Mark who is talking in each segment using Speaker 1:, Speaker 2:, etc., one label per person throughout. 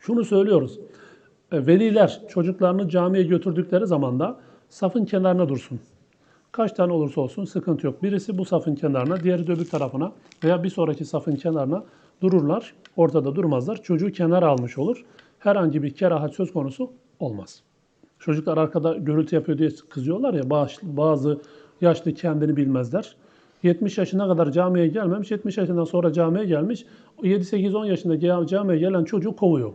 Speaker 1: Şunu söylüyoruz. E, Veliler çocuklarını camiye götürdükleri zaman da safın kenarına dursun. Kaç tane olursa olsun sıkıntı yok. Birisi bu safın kenarına, diğeri de öbür tarafına veya bir sonraki safın kenarına dururlar. Ortada durmazlar. Çocuğu kenara almış olur. Herhangi bir kerahat söz konusu olmaz. Çocuklar arkada gürültü yapıyor diye kızıyorlar ya bazı- yaşlı kendini bilmezler. 70 yaşına kadar camiye gelmemiş, 70 yaşından sonra camiye gelmiş. 7-8-10 yaşında camiye gelen çocuğu kovuyor.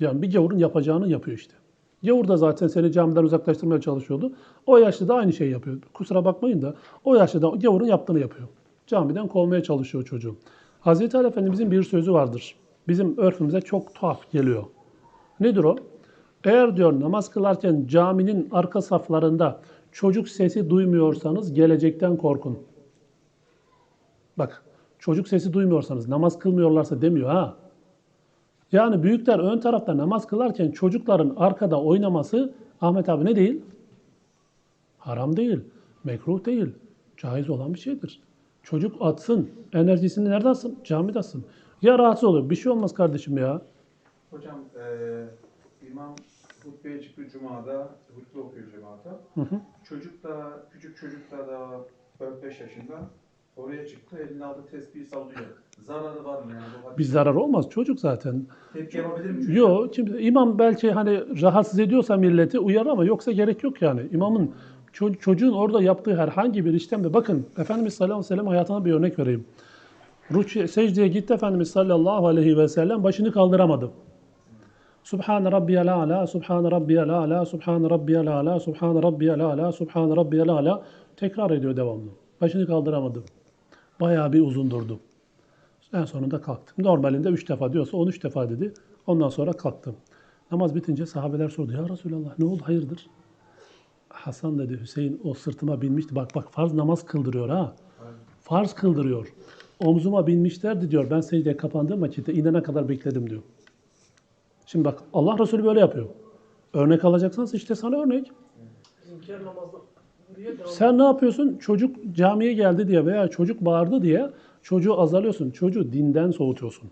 Speaker 1: Yani bir gavurun yapacağını yapıyor işte. Gavur da zaten seni camiden uzaklaştırmaya çalışıyordu. O yaşlı da aynı şeyi yapıyor. Kusura bakmayın da o yaşlı da gavurun yaptığını yapıyor. Camiden kovmaya çalışıyor çocuğu. Hazreti Ali Efendimizin bir sözü vardır. Bizim örfümüze çok tuhaf geliyor. Nedir o? Eğer diyor namaz kılarken caminin arka saflarında çocuk sesi duymuyorsanız gelecekten korkun. Bak çocuk sesi duymuyorsanız namaz kılmıyorlarsa demiyor ha. Yani büyükler ön tarafta namaz kılarken çocukların arkada oynaması Ahmet abi ne değil? Haram değil, mekruh değil, caiz olan bir şeydir. Çocuk atsın, enerjisini nerede atsın? Camide atsın. Ya rahatsız oluyor, bir şey olmaz kardeşim ya.
Speaker 2: Hocam eee imam hutbeye çıktı Cuma'da, hutbe okuyor cemaata.
Speaker 1: Hı hı.
Speaker 2: Çocuk da, küçük çocuk da da 4-5 yaşında oraya çıktı, eline aldı tesbihi sallıyor. Zararı var mı yani? Bu
Speaker 1: Bir zarar olmaz çocuk zaten.
Speaker 2: Tepki yapabilir mi çocuk?
Speaker 1: Yok, kimse, imam belki hani rahatsız ediyorsa milleti uyar ama yoksa gerek yok yani. İmamın ço- çocuğun orada yaptığı herhangi bir işlemde bakın Efendimiz sallallahu aleyhi ve sellem hayatına bir örnek vereyim. Rükû, secdeye gitti Efendimiz sallallahu aleyhi ve sellem başını kaldıramadı. Subhan rabbiyal ala, subhan rabbiyal ala, subhan rabbiyal ala, subhan rabbiyal ala, subhan rabbiyal ala tekrar ediyor devamlı. Başını kaldıramadı. Bayağı bir uzun durdu. En sonunda kalktım. Normalinde üç defa diyorsa 13 defa dedi. Ondan sonra kalktım. Namaz bitince sahabeler sordu. Ya Resulallah ne oldu hayırdır? Hasan dedi Hüseyin o sırtıma binmişti. Bak bak farz namaz kıldırıyor ha. Farz kıldırıyor. Omzuma binmişlerdi diyor. Ben secdeye kapandığım vakitte inene kadar bekledim diyor. Şimdi bak Allah Resulü böyle yapıyor. Örnek alacaksanız işte sana örnek.
Speaker 3: Bizimkiler namazda
Speaker 1: Sen ne yapıyorsun? Çocuk camiye geldi diye veya çocuk bağırdı diye çocuğu azarlıyorsun. Çocuğu dinden soğutuyorsun.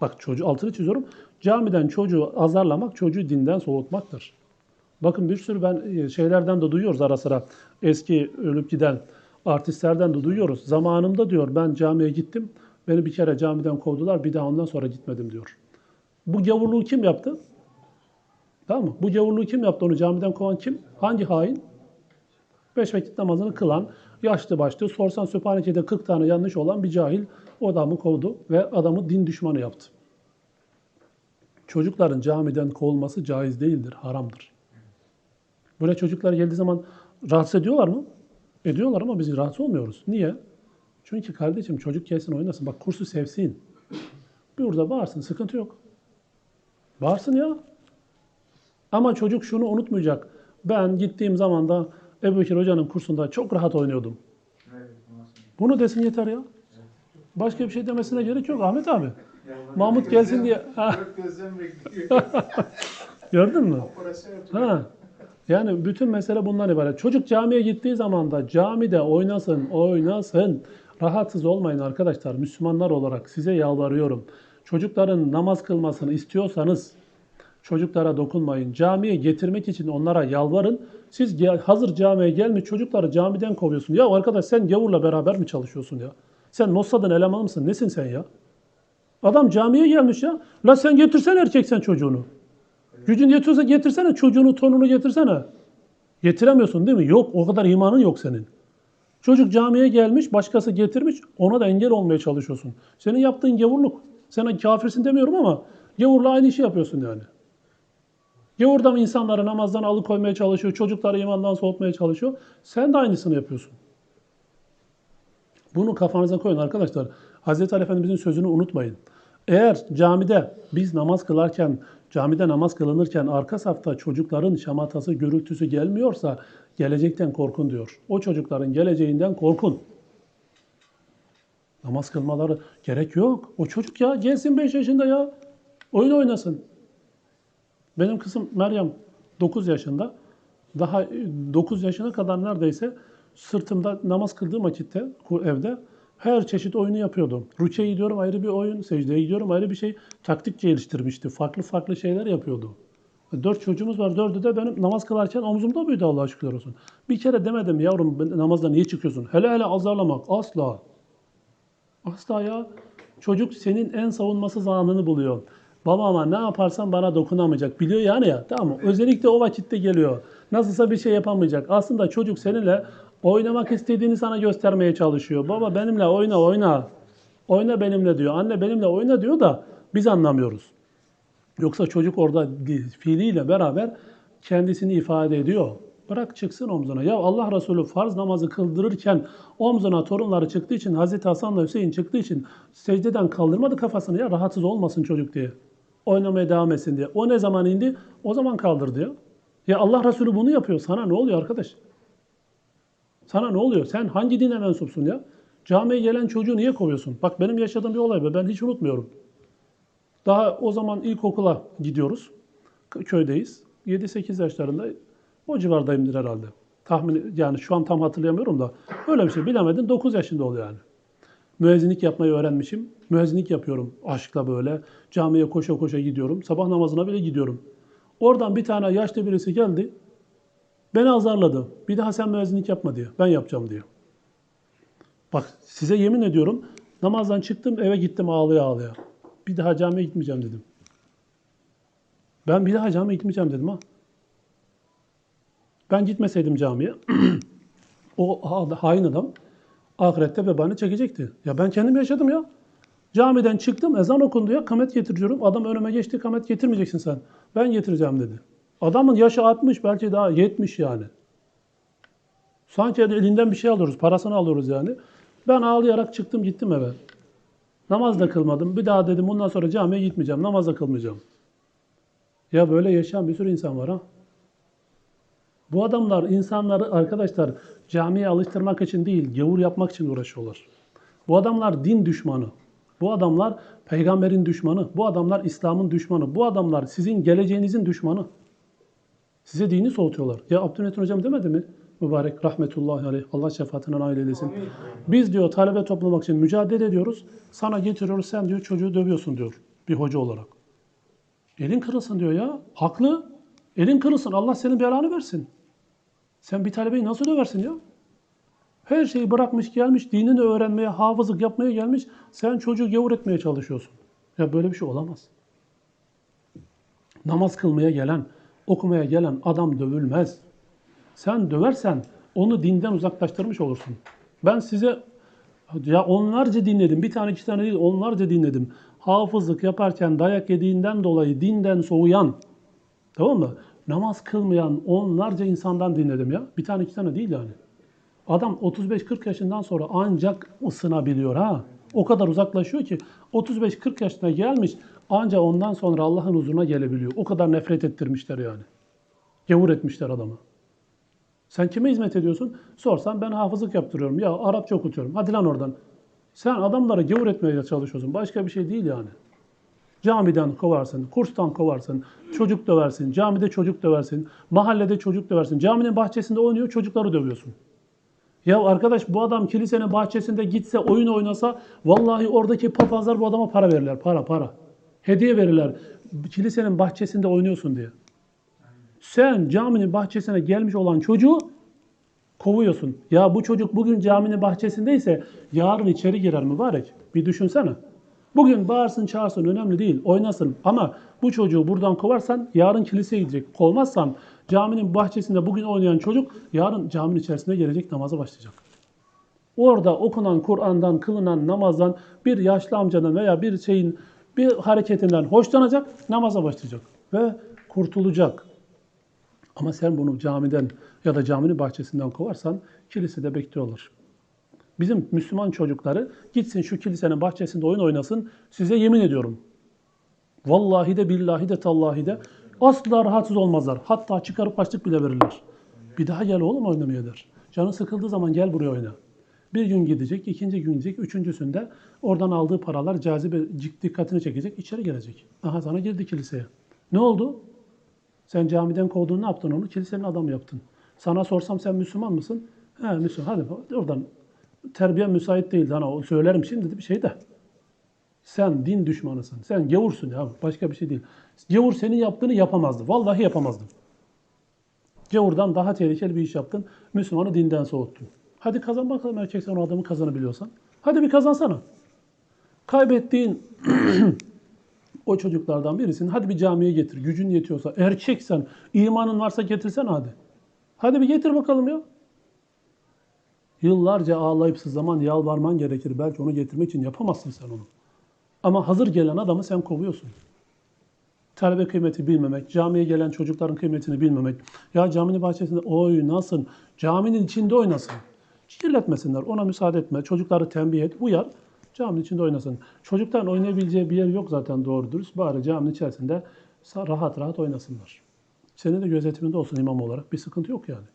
Speaker 1: Bak çocuğu altını çiziyorum. Camiden çocuğu azarlamak çocuğu dinden soğutmaktır. Bakın bir sürü ben e, şeylerden de duyuyoruz ara sıra. Eski ölüp giden artistlerden de duyuyoruz. Zamanımda diyor ben camiye gittim. Beni bir kere camiden kovdular. Bir daha ondan sonra gitmedim diyor. Bu gavurluğu kim yaptı? Tamam mı? Bu gavurluğu kim yaptı? Onu camiden kovan kim? Hangi hain? Beş vakit namazını kılan, yaşlı başlı, sorsan Sübhaneke'de 40 tane yanlış olan bir cahil o adamı kovdu ve adamı din düşmanı yaptı. Çocukların camiden kovulması caiz değildir, haramdır. Böyle çocuklar geldiği zaman rahatsız ediyorlar mı? Ediyorlar ama biz rahatsız olmuyoruz. Niye? Çünkü kardeşim çocuk gelsin oynasın. Bak kursu sevsin. Bir orada bağırsın, sıkıntı yok. Bağırsın ya. Ama çocuk şunu unutmayacak. Ben gittiğim zaman da Ebu Bekir Hoca'nın kursunda çok rahat oynuyordum. Bunu desin yeter ya. Başka bir şey demesine gerek yok Ahmet abi. Mahmut gelsin diye. Gördün mü? Ha. Yani bütün mesele bundan ibaret. Çocuk camiye gittiği zaman da camide oynasın, oynasın. Rahatsız olmayın arkadaşlar. Müslümanlar olarak size yalvarıyorum. Çocukların namaz kılmasını istiyorsanız çocuklara dokunmayın. Camiye getirmek için onlara yalvarın. Siz hazır camiye gelmiş çocukları camiden kovuyorsun. Ya arkadaş sen gavurla beraber mi çalışıyorsun ya? Sen Mossad'ın elemanı mısın? Nesin sen ya? Adam camiye gelmiş ya. La sen getirsen erkek sen çocuğunu. Gücün yetiyorsa getirsene çocuğunu, torununu getirsene. Getiremiyorsun değil mi? Yok, o kadar imanın yok senin. Çocuk camiye gelmiş, başkası getirmiş, ona da engel olmaya çalışıyorsun. Senin yaptığın gavurluk. Sen kafirsin demiyorum ama gavurla aynı işi yapıyorsun yani. Gavur da insanları namazdan alıkoymaya çalışıyor, çocukları imandan soğutmaya çalışıyor. Sen de aynısını yapıyorsun. Bunu kafanıza koyun arkadaşlar. Hazreti Ali Efendimizin sözünü unutmayın. Eğer camide biz namaz kılarken, camide namaz kılınırken arka safta çocukların şamatası, gürültüsü gelmiyorsa gelecekten korkun diyor. O çocukların geleceğinden korkun. Namaz kılmaları gerek yok. O çocuk ya gelsin 5 yaşında ya. Oyun oynasın. Benim kızım Meryem 9 yaşında. Daha 9 yaşına kadar neredeyse sırtımda namaz kıldığım vakitte evde Her çeşit oyunu yapıyordu. Rüküye gidiyorum ayrı bir oyun, secdeye gidiyorum ayrı bir şey. Taktik geliştirmişti. Farklı farklı şeyler yapıyordu. Dört çocuğumuz var. Dördü de benim namaz kılarken omzumda büyüdü Allah'a şükürler olsun. Bir kere demedim yavrum namazda niye çıkıyorsun? Hele hele azarlamak. Asla. Asla ya. Çocuk senin en savunmasız anını buluyor. Baba ama ne yaparsan bana dokunamayacak. Biliyor yani ya. Tamam mı? Özellikle o vakitte geliyor. Nasılsa bir şey yapamayacak. Aslında çocuk seninle oynamak istediğini sana göstermeye çalışıyor. Baba benimle oyna oyna. Oyna benimle diyor. Anne benimle oyna diyor da biz anlamıyoruz. Yoksa çocuk orada fiiliyle beraber kendisini ifade ediyor. Bırak çıksın omzuna. Ya Allah Resulü farz namazı kıldırırken omzuna torunları çıktığı için Hazreti Hasan'la Hüseyin çıktığı için secdeden kaldırmadı kafasını ya rahatsız olmasın çocuk diye. Oynamaya devam etsin diye. O ne zaman indi? O zaman kaldırdı ya. Ya Allah Resulü bunu yapıyor. Sana ne oluyor arkadaş? Sana ne oluyor? Sen hangi dine mensupsun ya? Camiye gelen çocuğu niye kovuyorsun? Bak benim yaşadığım bir olay be. Ben hiç unutmuyorum. Daha o zaman ilkokula gidiyoruz. Köydeyiz. 7-8 yaşlarında o civardayımdır herhalde. Tahmin yani şu an tam hatırlayamıyorum da öyle bir şey bilemedin 9 yaşında oluyor yani. Müezzinlik yapmayı öğrenmişim. Müezzinlik yapıyorum aşkla böyle. Camiye koşa koşa gidiyorum. Sabah namazına bile gidiyorum. Oradan bir tane yaşlı birisi geldi. Beni azarladı. Bir daha sen müezzinlik yapma diye. Ben yapacağım diye. Bak size yemin ediyorum namazdan çıktım eve gittim ağlaya ağlaya. Bir daha camiye gitmeyeceğim dedim. Ben bir daha camiye gitmeyeceğim dedim ha. Ben gitmeseydim camiye o ha- hain adam ahirette vebalini çekecekti. Ya ben kendim yaşadım ya. Camiden çıktım ezan okundu ya kamet getiriyorum. Adam önüme geçti kamet getirmeyeceksin sen. Ben getireceğim dedi. Adamın yaşı 60 belki daha 70 yani. Sanki elinden bir şey alıyoruz, parasını alıyoruz yani. Ben ağlayarak çıktım gittim eve. Namaz da kılmadım. Bir daha dedim bundan sonra camiye gitmeyeceğim. Namaz da kılmayacağım. Ya böyle yaşayan bir sürü insan var ha. Bu adamlar insanları arkadaşlar camiye alıştırmak için değil, gavur yapmak için uğraşıyorlar. Bu adamlar din düşmanı. Bu adamlar peygamberin düşmanı. Bu adamlar İslam'ın düşmanı. Bu adamlar sizin geleceğinizin düşmanı. Size dini soğutuyorlar. Ya Abdülmetin Hocam demedi mi? Mübarek rahmetullahi aleyh. Allah şefaatine nail eylesin. Biz diyor talebe toplamak için mücadele ediyoruz. Sana getiriyoruz sen diyor çocuğu dövüyorsun diyor bir hoca olarak. Elin kırılsın diyor ya. Haklı. Elin kırılsın. Allah senin belanı versin. Sen bir talebeyi nasıl döversin ya? Her şeyi bırakmış gelmiş, dinini öğrenmeye, hafızlık yapmaya gelmiş. Sen çocuğu gavur etmeye çalışıyorsun. Ya böyle bir şey olamaz. Namaz kılmaya gelen, okumaya gelen adam dövülmez. Sen döversen onu dinden uzaklaştırmış olursun. Ben size ya onlarca dinledim. Bir tane iki tane değil onlarca dinledim. Hafızlık yaparken dayak yediğinden dolayı dinden soğuyan tamam mı? Namaz kılmayan onlarca insandan dinledim ya. Bir tane iki tane değil yani. Adam 35-40 yaşından sonra ancak ısınabiliyor ha. O kadar uzaklaşıyor ki 35-40 yaşına gelmiş ancak ondan sonra Allah'ın huzuruna gelebiliyor. O kadar nefret ettirmişler yani. Gavur etmişler adamı. Sen kime hizmet ediyorsun? Sorsan ben hafızlık yaptırıyorum. Ya Arapça okutuyorum. Hadi lan oradan. Sen adamları gavur etmeye çalışıyorsun. Başka bir şey değil yani. Camiden kovarsın, kurstan kovarsın, çocuk döversin, camide çocuk döversin, mahallede çocuk döversin. Caminin bahçesinde oynuyor, çocukları dövüyorsun. Ya arkadaş bu adam kilisenin bahçesinde gitse, oyun oynasa vallahi oradaki papazlar bu adama para verirler. Para, para. Hediye verirler. Kilisenin bahçesinde oynuyorsun diye. Sen caminin bahçesine gelmiş olan çocuğu kovuyorsun. Ya bu çocuk bugün caminin bahçesindeyse yarın içeri girer mübarek. Bir düşünsene. Bugün bağırsın çağırsın önemli değil oynasın ama bu çocuğu buradan kovarsan yarın kiliseye gidecek. Kovmazsan caminin bahçesinde bugün oynayan çocuk yarın caminin içerisinde gelecek namaza başlayacak. Orada okunan Kur'an'dan, kılınan namazdan bir yaşlı amcadan veya bir şeyin bir hareketinden hoşlanacak, namaza başlayacak ve kurtulacak. Ama sen bunu camiden ya da caminin bahçesinden kovarsan kilisede bekliyorlar. Bizim Müslüman çocukları gitsin şu kilisenin bahçesinde oyun oynasın. Size yemin ediyorum. Vallahi de billahi de tallahi de asla rahatsız olmazlar. Hatta çıkarıp açlık bile verirler. Bir daha gel oğlum oynamaya der. Canı sıkıldığı zaman gel buraya oyna. Bir gün gidecek, ikinci gün gidecek, üçüncüsünde oradan aldığı paralar cazibe dikkatini çekecek, içeri gelecek. Aha sana girdi kiliseye. Ne oldu? Sen camiden kovdun ne yaptın onu? Kilisenin adamı yaptın. Sana sorsam sen Müslüman mısın? He Müslüman. Hadi oradan terbiye müsait değildi. Hani o söylerim şimdi bir şey de. Sen din düşmanısın. Sen gavursun ya. Başka bir şey değil. Gavur senin yaptığını yapamazdı. Vallahi yapamazdı. Gavurdan daha tehlikeli bir iş yaptın. Müslümanı dinden soğuttun. Hadi kazan bakalım erkek sen o adamı kazanabiliyorsan. Hadi bir kazansana. Kaybettiğin o çocuklardan birisin. Hadi bir camiye getir. Gücün yetiyorsa. Erkeksen, imanın varsa getirsen hadi. Hadi bir getir bakalım ya. Yıllarca ağlayıp sızlaman, yalvarman gerekir. Belki onu getirmek için yapamazsın sen onu. Ama hazır gelen adamı sen kovuyorsun. Talebe kıymeti bilmemek, camiye gelen çocukların kıymetini bilmemek. Ya caminin bahçesinde oynasın, caminin içinde oynasın. Kirletmesinler, ona müsaade etme. Çocukları tembih et, uyar. Caminin içinde oynasın. Çocukların oynayabileceği bir yer yok zaten doğru dürüst. Bari caminin içerisinde rahat rahat oynasınlar. Senin de gözetiminde olsun imam olarak. Bir sıkıntı yok yani.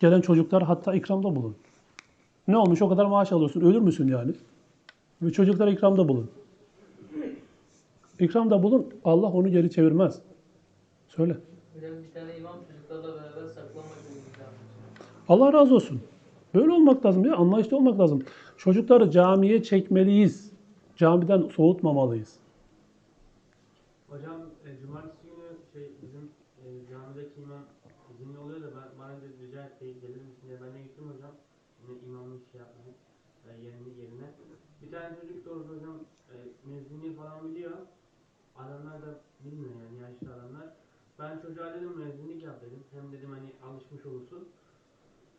Speaker 1: Gelen çocuklar hatta ikramda bulun. Ne olmuş o kadar maaş alıyorsun ölür müsün yani? Ve çocuklara ikramda bulun. İkramda bulun Allah onu geri çevirmez. Söyle.
Speaker 4: Hocam bir tane imam çocuklarla beraber saklama günü yapmış.
Speaker 1: Allah razı olsun. Böyle olmak lazım ya. Anlayışlı olmak lazım. Çocukları camiye çekmeliyiz. Camiden soğutmamalıyız.
Speaker 5: Hocam cumartesi günü şey bizim e, camideki imam izinli oluyor da ben bana da rica etti gelir misin diye ben de gittim hocam. Yine imamın şey yapmayı e, yerine yerine. Bir tane çocuk doğrusu hocam e, mezuniyet falan biliyor. Adamlar da bilmiyor yani yaşlı adamlar. Ben çocuğa dedim mezuniyet yap dedim. Hem dedim hani alışmış olursun.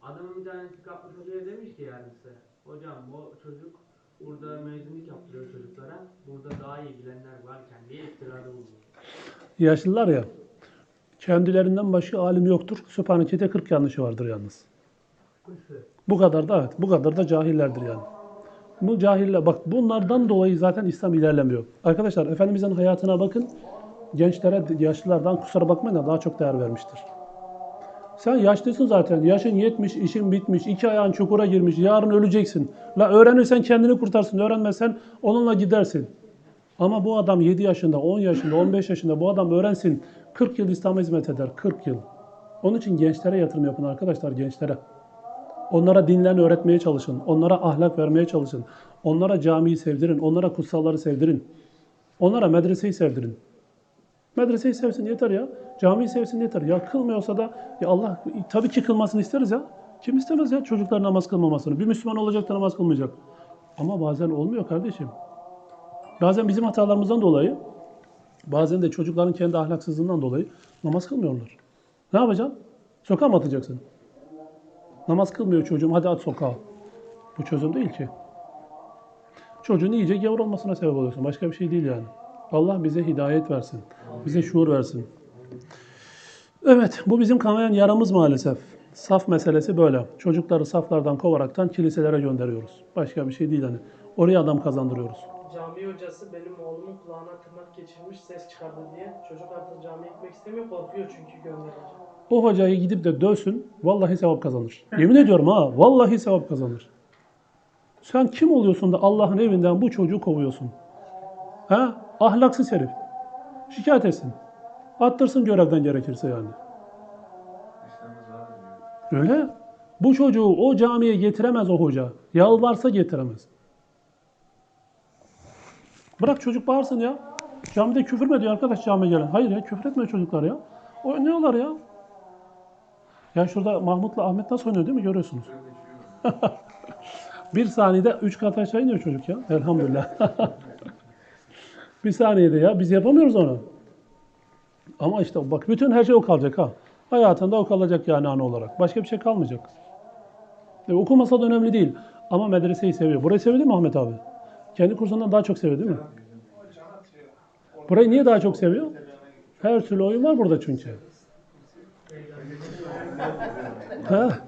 Speaker 5: Adamın bir tanesi kapmış hocaya demiş ki size. Hocam bu çocuk burada mezuniyet yaptırıyor çocuklara. Burada bilenler varken diye iftirada bulunuyor.
Speaker 1: Yaşlılar ya. Kendilerinden başka alim yoktur. Sübhaneke'de 40 yanlışı vardır yalnız. Bu kadar da evet. Bu kadar da cahillerdir yani. Bu cahiller bak bunlardan dolayı zaten İslam ilerlemiyor. Arkadaşlar Efendimizin hayatına bakın. Gençlere yaşlılardan kusura bakmayın da daha çok değer vermiştir. Sen yaşlısın zaten. Yaşın yetmiş, işin bitmiş, iki ayağın çukura girmiş. Yarın öleceksin. La öğrenirsen kendini kurtarsın. Öğrenmezsen onunla gidersin. Ama bu adam 7 yaşında, 10 yaşında, 15 yaşında bu adam öğrensin. 40 yıl İslam'a hizmet eder. 40 yıl. Onun için gençlere yatırım yapın arkadaşlar gençlere. Onlara dinlerini öğretmeye çalışın. Onlara ahlak vermeye çalışın. Onlara camiyi sevdirin. Onlara kutsalları sevdirin. Onlara medreseyi sevdirin. Medreseyi sevsin yeter ya. Camiyi sevsin yeter. Ya kılmıyorsa da ya Allah tabii ki kılmasını isteriz ya. Kim istemez ya çocuklar namaz kılmamasını. Bir Müslüman olacak da namaz kılmayacak. Ama bazen olmuyor kardeşim. Bazen bizim hatalarımızdan dolayı, bazen de çocukların kendi ahlaksızlığından dolayı namaz kılmıyorlar. Ne yapacaksın? Sokağa mı atacaksın? Namaz kılmıyor çocuğum, hadi at sokağa. Bu çözüm değil ki. Çocuğun iyice gavur olmasına sebep oluyorsun. Başka bir şey değil yani. Allah bize hidayet versin. Bize şuur versin. Evet, bu bizim kanayan yaramız maalesef. Saf meselesi böyle. Çocukları saflardan kovaraktan kiliselere gönderiyoruz. Başka bir şey değil hani. Oraya adam kazandırıyoruz.
Speaker 3: Cami hocası benim oğlumun kulağına tırnak geçirmiş ses çıkardı diye. Çocuk artık camiye gitmek istemiyor korkuyor çünkü gönderince.
Speaker 1: O hocayı gidip de dövsün, vallahi sevap kazanır. Yemin ediyorum ha, vallahi sevap kazanır. Sen kim oluyorsun da Allah'ın evinden bu çocuğu kovuyorsun? Ha? Ahlaksız herif. Şikayet etsin. Attırsın görevden gerekirse yani. Öyle. Bu çocuğu o camiye getiremez o hoca. Yalvarsa getiremez. Bırak çocuk bağırsın ya. Camide küfür mü ediyor arkadaş camiye gelen? Hayır ya küfür etmiyor çocuklar ya. Oynuyorlar ya. Ya şurada Mahmut'la Ahmet nasıl oynuyor değil mi? Görüyorsunuz. bir saniyede üç kat aşağı iniyor çocuk ya. Elhamdülillah. bir saniyede ya. Biz yapamıyoruz onu. Ama işte bak bütün her şey o kalacak ha. Hayatında o kalacak yani ana olarak. Başka bir şey kalmayacak. E, okumasa da önemli değil. Ama medreseyi seviyor. Burayı seviyor değil mi Ahmet abi? Kendi kursundan daha çok seviyor değil mi? Burayı niye daha çok seviyor? Her türlü oyun var burada çünkü. Ha?